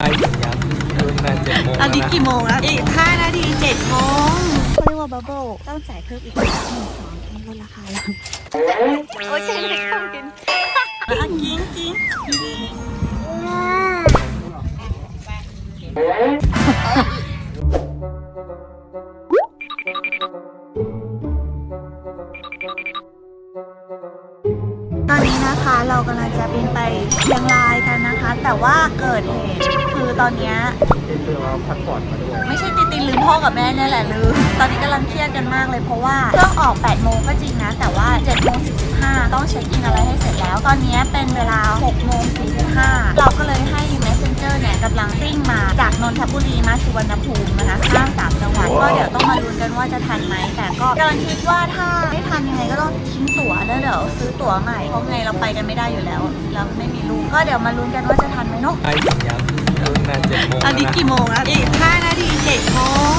ไปถึงยังรุ่นนานเจ็ดโมงตอนนี้แล้วะกี่โมงแล้ว อีก5นาที7โมงเขาเรียกว่าบับเบิ้ลต้องจ่ายเพิ่มอีกหนึ่งสองให้ลดราคาแล้วโอ้ยเจ๊ไม่เข้ากินอะกินกินตอนนี้นะคะ เรากำลังจะบินไปเชียงรายกันนะคะ แต่ว่าเกิดเหตุคือตอนเนี้ยคือเราพักผ่อนมาด้วยไม่ใช่ติตินลืมพ่อกับแม่เนี่ยแหละลืมตอนนี้กำลังเครียดกันมากเลยเพราะว่าเครื่องออก 8 โมงก็จริงนะ แต่ว่า7โมง45 ต้องเช็คอินอะไรให้เสร็จแล้ว ตอนนี้เป็นเวลา6โมง45 เราก็เลยให้ Messenger เนี่ยกำลังซิ่งมาจากนนทบุรีมาสุวรรณภูมินะคะข้ามสามจังหวัดก็เดี๋ยวต้องมาลุ้นกันว่าจะทันไหมแต่ก็กำลังคิดว่าถ้าไม่ทันยังไงก็ต้องทิ้งตั๋วแล้วเดี๋ยวซื้อตั๋วใหม่เพราะไงเราไปกันไม่ได้อยู่แล้ว แล้วไม่มีลูกก็เดี๋ยวมาลุ้นกันว่าจะทันไหมเนาะไปถึงยังรุ่นนานเจ็ดโมงตอนนี้กี่โมงแล้วอีก5นาที7โมง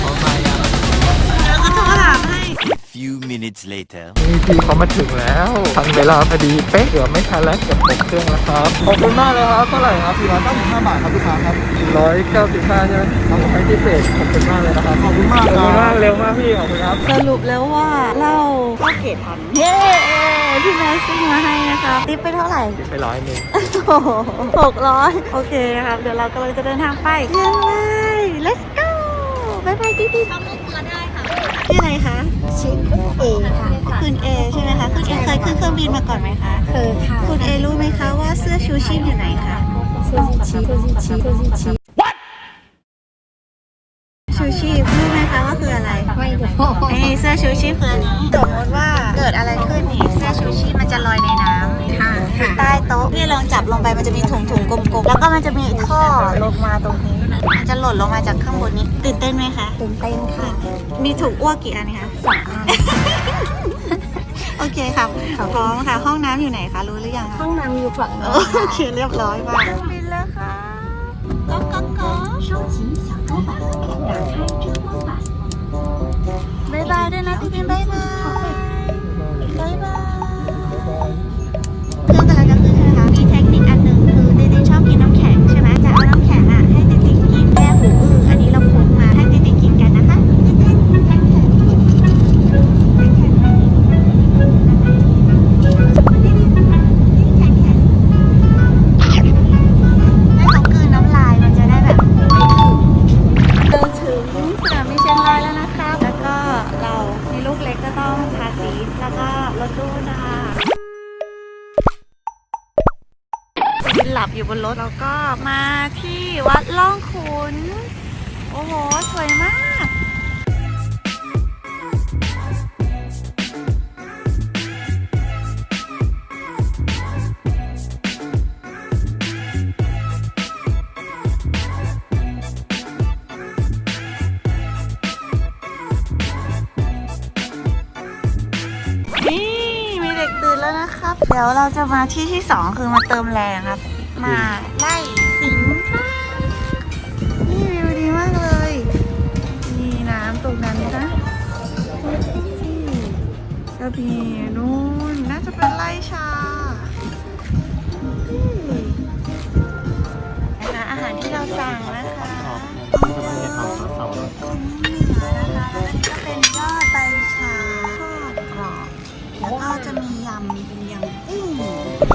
เขามายังแล้วก็โทรถามให้ Few minutes later. นี่พี่เขามาถึงแล้วทันเวลาพอดีเป๊ะเกือบไม่ทันแล้วเกือบตกเครื่องแล้วครับขอบคุณมากเลยครับเท่าไหร่ครับพี่ร้อยเก้าสิบห้าบาทครับลูกค้าครับร้อยเก้าสิบห้าใช่ไหมครับผมให้พิเศษขอบคุณมากเลยนะครับขอบคุณมากขอบคุณมากเร็วมากพี่ขอบคุณครับสรุปแล้วว่าเราก็เกตทันเย้ พี่แมสซิ่งมาให้นะคะติปไปเท่าไหร่ไปร้อยหนึ่งโอ้โหหกร้อยโอเคครับ เดี๋ยวเรากำลังจะเดินทางไปเชียงราย let's go บายบายดิดิทำลูกตัวได้ค่ะชื่ออะไรคะชื่อเอค่ะคุณเอใช่ไหมคะคุณเอเคยขึ้นเครื่องบินมาก่อนไหมคะเคยค่ะคุณเอรู้ไหมคะว่าเสื้อชูชีพอยู่ไหนคะเสื้อชูชีพเสื้อชูชีพเสื้อชูชีพชูชีพรู้ไหมคะว่าคืออะไรไม่รู้เอ้ยเสื้อชูชีพคืออันนี้สมมติว่าเกิดอะไรขึ้นนี่เูชิมันจะลอยในน้ำค่ะใต้โต๊ะพี่ลองจับลงไปมันจะมีถุงถุงกลมๆ แล้วก็มันจะมีท่อลงมาตรงนี้ มันจะหล่นลงมาจากข้างบนนี้ ตื่นเต้นไหมคะตื่นเต้นค่ะ มีถุงอ้วกกี่อันคะสามอันโอเคครับพร้อมค่ะ ห้องน้ำอยู่ไหนคะ รู้หรือยังคะห้องน้ำอยู่ฝั่งโน้โอเคเรียบร้อยมากบินแล้วค่ะก๊อกก๊อกก๊อกบายบายด้วยนะพี่บินบ๊ายบาย หลับอยู่บนรถแล้วก็มาที่วัดล่องขุน โอ้โห สวยมาก นี่ มีเด็กตื่นแล้วนะครับ เดี๋ยวเราจะมาที่ที่สองคือมาเติมแรงครับ มาไล่สิงค่ะนี่วิวดีมากเลย มีน้ำตรงนั้นนะก็มีนู่นน่าจะเป็นไล่ชานี่นะคะอาหารที่เราสั่งนะคะนี่นะคะแล้วก็เป็นยอดใบชาทอดกรอบแล้วก็จะมียำเป็นยำกุ้ง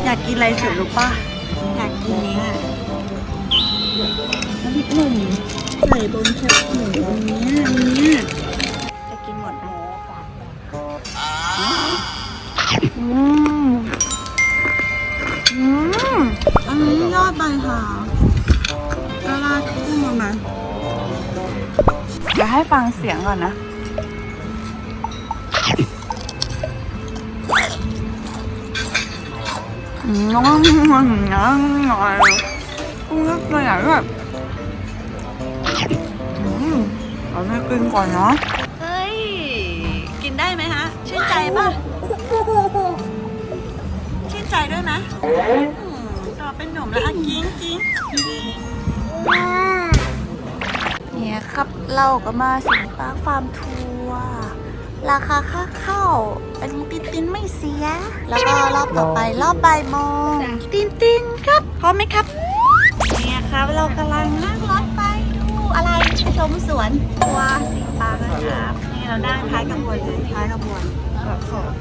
อยากกินอะไรสุดรู้ป่ะ อยากกินเนี้ยน้ำพริกหนุ่มใส่บนแคบหมูอันนี้ยอันนี้จะกินหมดไหมอืมอืมอันนี้ยอดใบชาก็ราดกุ้งลงมาเดี๋ยวให้ฟังเสียงก่อนนะ น้องมันน้องหน่อยกุ้งเล็กตัวใหญ่ด้วยอืมเอาให้กินก่อนเนาะเฮ้ย กินได้ไหมฮะ ชื่นใจป่ะ ชื่นใจด้วยไหมต่อเป็นหนุ่มแล้วอะกิ้งกิ้งเนี่ยครับเราก็มาสิงปาร์คฟาร์มทัวร์ ราคาค่าเข้า อันนี้ตินตินไม่เสีย แล้วก็รอบต่อไปรอบบ่ายโมงตินตินครับพร้อมไหมครับเนี่ยนะคะเรากำลังนั่งรถไปดูอะไรชมสวนตัวสีฟ้านะครับนี่เรานั่งท้ายขบวนเลยท้ายขบวนแบบสด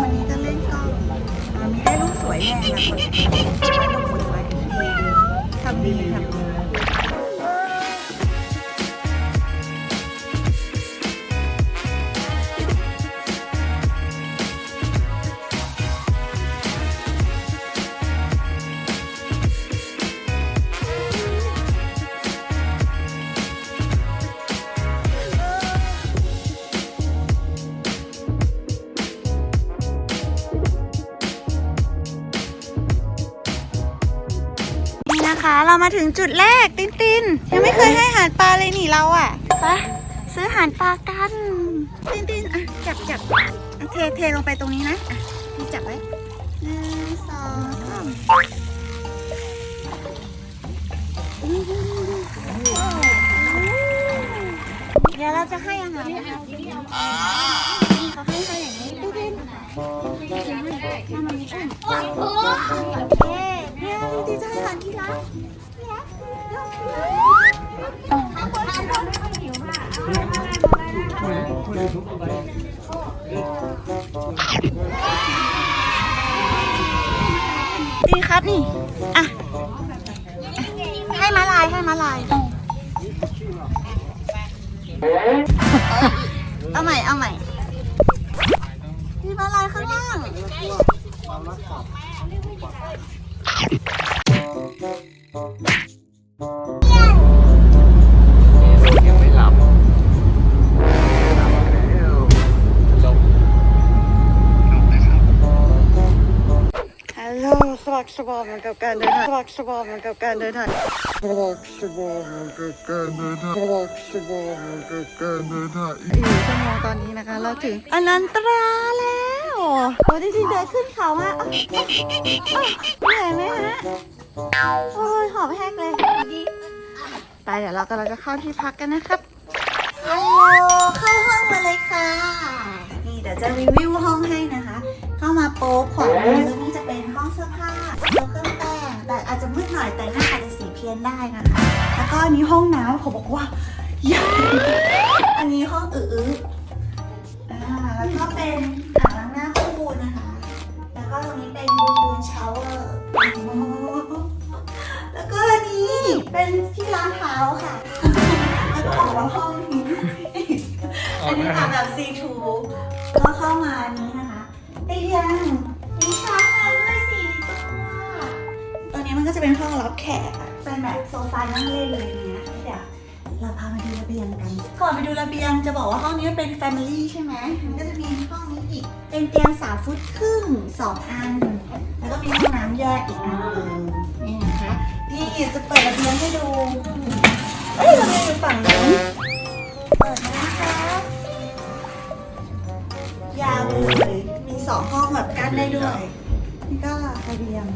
วันนี้จะเล่นกล้องอ่ามีได้รูปสวยแน่นะคนได้รูปสวยทำดีทำดี ถึงจุดแรกตินตินยังไม่เคยให้อาหารปลาเลยนี่เราอะไปซื้ออาหารปลากัน ตินตินอะจับจับอะเทเทลงไปตรงนี้นะอะนี่จับไว้หนึ่งสองสามเดี๋ยวเราจะให้อาหารนะคะนี่เขาให้เขาอย่างนี้ตินตินถ้ามันมีอุ้มโอเคเนี่ยตินตินจะให้อาหารที่รัก ดีครับนี่ อะ ให้มาลายให้มาลาย เอาใหม่เอาใหม่มีมาลายข้างล่างยัง สวัสดีสวัสดีกับการเดินทางสวัสดีสวัสดีกับการเดินทางสวัสดีสวัสดีกับการเดินทางสวัสดีสวัสดีกับการเดินทางอีกชั่วโมงตอนนี้นะคะ เราถึงอนันตราแล้วโอ้ยจริงๆเดินขึ้นเขามาอะเหนื่อยไหมฮะโอ้ยหอบแห้งเลยไปเดี๋ยวเรากำลังจะเข้าที่พักกันนะครับฮัลโหลเข้าห้องมาเลยค่ะ นี่เดี๋ยวจะรีวิวห้องให้นะคะ เข้ามาโป๊บขวามือนี่จะเป็นห้องเสื้อผ้า แล้วเครื่องแป้งแต่อาจจะมืดหน่อยแต่หน้าอาจจะสีเพี้ยนได้นะคะแล้วก็อันนี้ห้องน้ำเขาบอกว่าใหญ่อันนี้ห้องอื้ออ่าแล้วก็เป็นอ่างล้างหน้าคู่นะคะ แล้วก็ตรงนี้เป็นบูนชาวเวอร์แล้วก็อันนี้เป็นที่ล้างเท้าค่ะแล้วก็ออกมาห้องนี้อันนี้ค่ะแบบซีทูก็เข้ามานี้นะคะเตียง เป็นห้องรับแขกอะเป็นแบบโซฟานั่งเล่นเลยเนี้ยเดี๋ยวเราพามาดูระเบียงกัน ก่อนไปดูระเบียงจะบอกว่าห้องนี้เป็นแฟมิลี่ใช่ไหมมันก็จะมีห้องนี้อีก เป็นเตียงสามฟุตครึ่งสองอัน แล้วก็มีห้องน้ำแยกอีกอันหนึงนี่นะคะ นี่จะเปิดระเบียงให้ดู เอ้ยระเบียงอยู่ฝั่งนู้นเปิดมานะคะ ยาวเลย มีสองห้องแบบกั้นได้ด้วย นี่ก็ระเบียง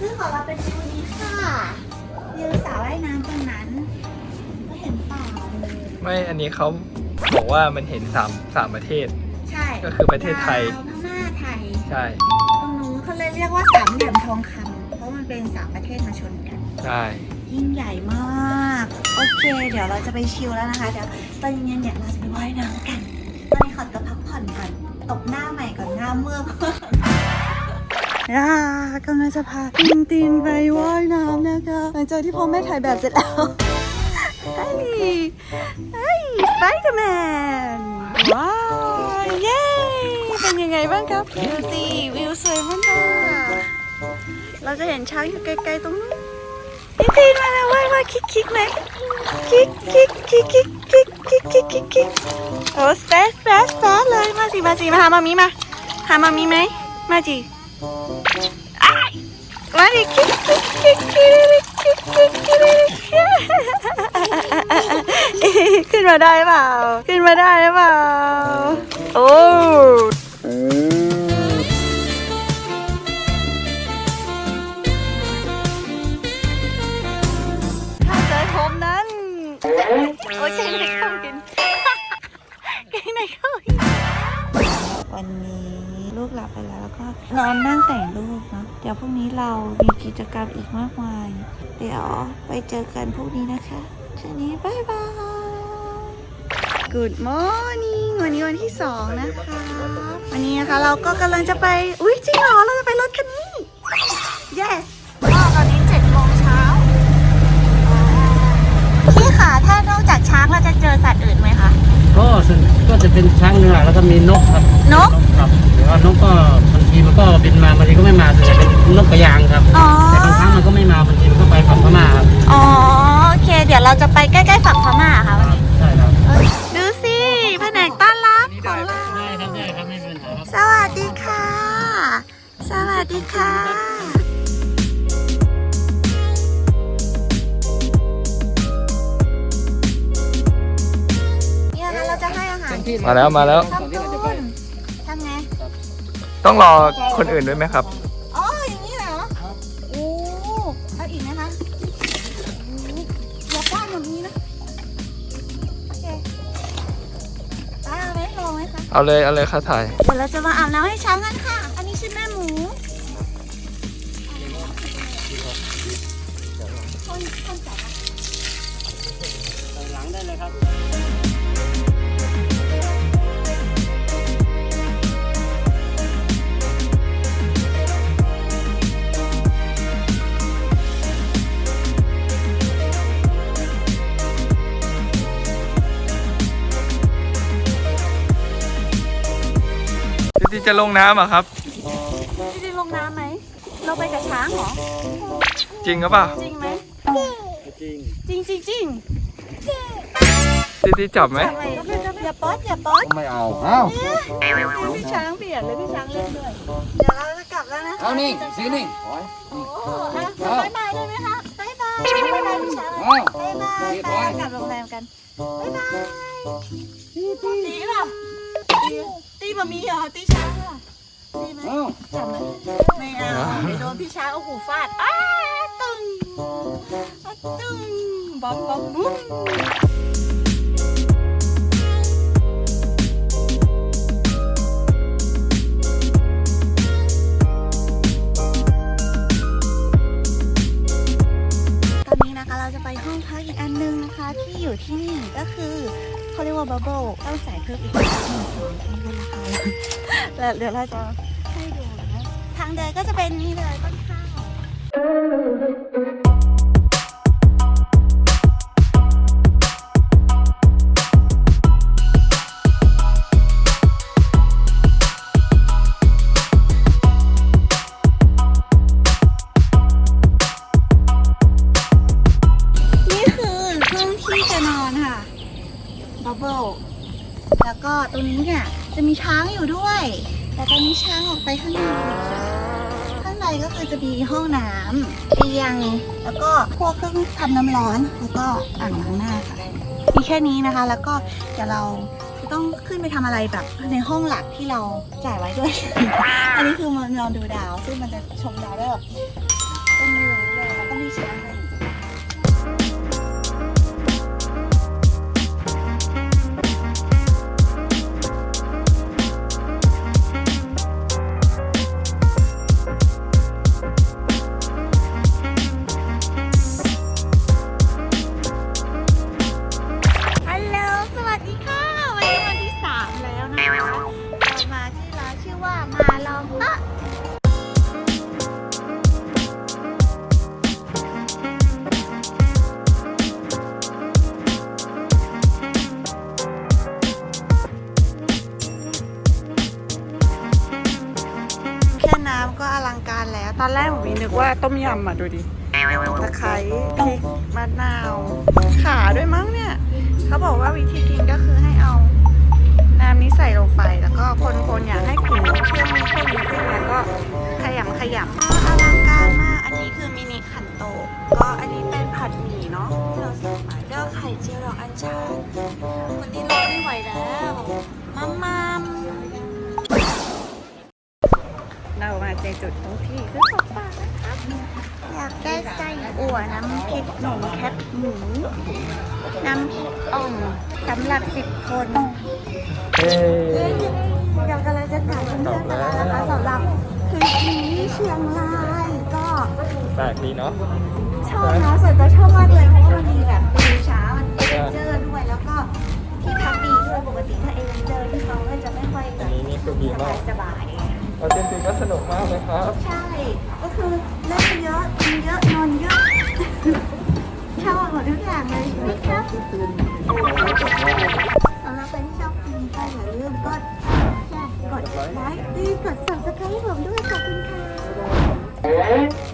ซึ่งของเราเป็นวิวนี้ค่ะวิวสระว่ายน้ำตรงนั้น ก็เห็นป่าเลยไม่อันนี้เขาบอกว่ามันเห็นสามสามประเทศ ใช่ก็คือประเทศไทย ลาวพม่าไทย ใช่ตรงนู้นเขาเลยเรียกว่าสามเหลี่ยมทองคำเพราะมันเป็นสามประเทศมาชนกัน ใช่ยิ่งใหญ่มาก โอเค เดี๋ยวเราจะไปชิลแล้วนะคะ เดี๋ยวตอนเย็นๆเนี่ยเราจะไปว่ายน้ำกัน ตอนนี้ขอตัวพักผ่อนก่อน ตบหน้าใหม่ก่อนหน้าเมื่อก ย่ากำลังจะพาตินตินไปว่ายน้ำนะคะหลังจากที่พ่อแม่ถ่ายแบบเสร็จแล้วเฮ้ยเฮ้ยสไปเดอร์แมนว้าวเย้เป็นยังไงบ้างครับวิวสิวิวสวยมากเราจะเห็นช้างอยู่ไกลๆตรงนู้นพี่พีนมาแล้วว่ายว่าคิกคิกไหมคิกคิกคิกคิกคิกคิกคิกคิกคิกโอ้สเปซสเปซสเปซเลยมาสิมาสิมาหามามีมาหามามีไหมมาจิอ้าย มาดิคิกคิกคิกคิกคิกคิกคิกขึ้นมาได้เปล่า ขึ้นมาได้หรือเปล่า โอ้ถ้าใจผมนั้น โอ้ยเก่งในเข้ากินเก่งในเข้ากินวันนี้ ลูกหลับไปแล้วแล้วก็นอนนั่งแต่งลูกเนาะเดี๋ยวพรุ่งนี้เรามีกิจกรรมอีกมากมาย เดี๋ยวไปเจอกันพรุ่งนี้นะคะคืนนี้บายบาย Good morning วันนี้วันที่สองนะคะ วันนี้นะคะเราก็กำลังจะไป อุ้ยจริงเหรอ เราจะไปรถคันนี้ yes ส่วนก็จะเป็นช้างเนื้อแล้วก็มีนกครับนก ครับแต่ว่านกก็บางทีมันก็บินมาบางทีก็ไม่มาส่วนใหญ่เป็นนกกระยางครับอ๋อ แต่บางครั้งมันก็ไม่มาบางทีมันก็ไปฝั่งพม่าครับอ๋อโอเค เดี๋ยวเราจะไปใกล้ๆฝั่งพม่าค่ะวันนี้ใช่ครับดูสิแผนกต้อนรับของเรา ได้ครับได้ครับไม่เป็นปัญหาครับ สวัสดีค่ะ สวัสดีค่ะ ให้อาหารมาแล้วมาแล้วทำตุนทำไง ต้องรอคนอื่นด้วยไหมครับ อ๋อ อย่างนี้เหรอโอ้เอาอีกนะคะโอ้อย่าป้อนแบบนี้นะ โอเคป้าเอาไหมลองไหมคะเอาเลยเอาเลยค่ะถ่าย เดี๋ยวเราจะมาอาบน้ำให้ช้างกันค่ะ อันนี้ชื่อแม่หมู คนคนจับอะ หลังได้เลยครับ จะลงน้ำอะครับ พี่ได้ลงน้ำไหม เราไปกับช้างเหรอ จริงหรือเปล่าจริงไหม จริง จริงจริงจริงที่ที่จับไหมทำไมอย่าป๊อดอย่าป๊อดไม่เอาเอ้าพี่ช้างเบียดเลยพี่ช้างเล่นด้วย เดี๋ยวเราจะกลับแล้วนะเอานิ่งสีนิ่งโอ้อะบายบายได้ไหมคะบายบายบายบายพี่ช้างบายบายไปกลับโรงแรมกันบายบายตีตีตีป่ะตี ตีบะมีเหรอตีช้างเหรอตีไหมจับไหมไม่เอาเดี๋ยวโดนพี่ช้างเอาหูฟาดอ้าตึงอ้าตึงบ๊อบบ๊อบบุ๊บ เขาเรียกว่าบับเบิลต้องจ่ายเพิ่มอีกหนึ่งแสนที่เป็นราคาแล้วเดี๋ยวเราจะให้ดูนะทางเดินก็จะเป็นนี่เลยต้นข้าวางออกไปข้างในอยู่ค่ะข้างในก็คือจะมีห้องน้ำเตียง แล้วก็พวกเครื่องทำน้ำร้อน แล้วก็อ่างล้างหน้าค่ะมีแค่นี้นะคะ แล้วก็เดี๋ยวเราจะต้องขึ้นไปทำอะไรแบบในห้องหลักที่เราจ่ายไว้ด้วย อันนี้คือมันนอนดูดาว ซึ่งมันจะชมดาวได้แบบเป็นวิวเลยแล้วก็มีเช้าง ลังการแล้ว ตอนแรกผมนึกว่าต้มยำอะดูดิตะไคร้พริกมะนาว ขาด้วยมั้งเนี่ย เขาบอกว่าวิธีกินก็คือให้เอา น้ำนี้ใส่ลงไป แล้วก็คนๆอยากให้กลิ่นเครื่องไม่ค่อยมีขึ้นแล้วก็ขยำขยำอลังการมาก อันนี้คือมินิขันโต ก็อันนี้เป็นผัดหมี่เนาะที่เราสั่งมาแล้วก็ไข่เจียวดอกอัญชันวันนี้ ในจุดตรงที่คือขอบฟ้านะคะอยากได้ไส้อั่วน้ำพริกหนุ่มแคบหมู น้ำพริกอ่องสำหรับสิบคนเย้เรากำลังจะกลับกรุงเทพกันแล้วนะคะสำหรับทริปนี้เชียงรายก็แปลกดีเนาะชอบนะส่วนตัวชอบมากเลยเพราะว่ามันมีแบบวิวช้ามันเอเจอร์ด้วยแล้วก็ที่พักดีด้วยปกติถ้าเอเจอร์ที่เขาก็จะไม่ค่อยแบอันบนี้นี่คือดีมากสบายๆ เราจริงๆก็สนุกมากเลยครับ ใช่ ก็คือเล่นเยอะกินเยอะนอนเยอะชอบหมดทุกอย่างเลยใช่ไหมครับสำหรับใครที่ชอบกินก็อย่าลืมกดแชร์กดไลค์ดีกด subscribe ให้ผมด้วยขอบคุณค่ะ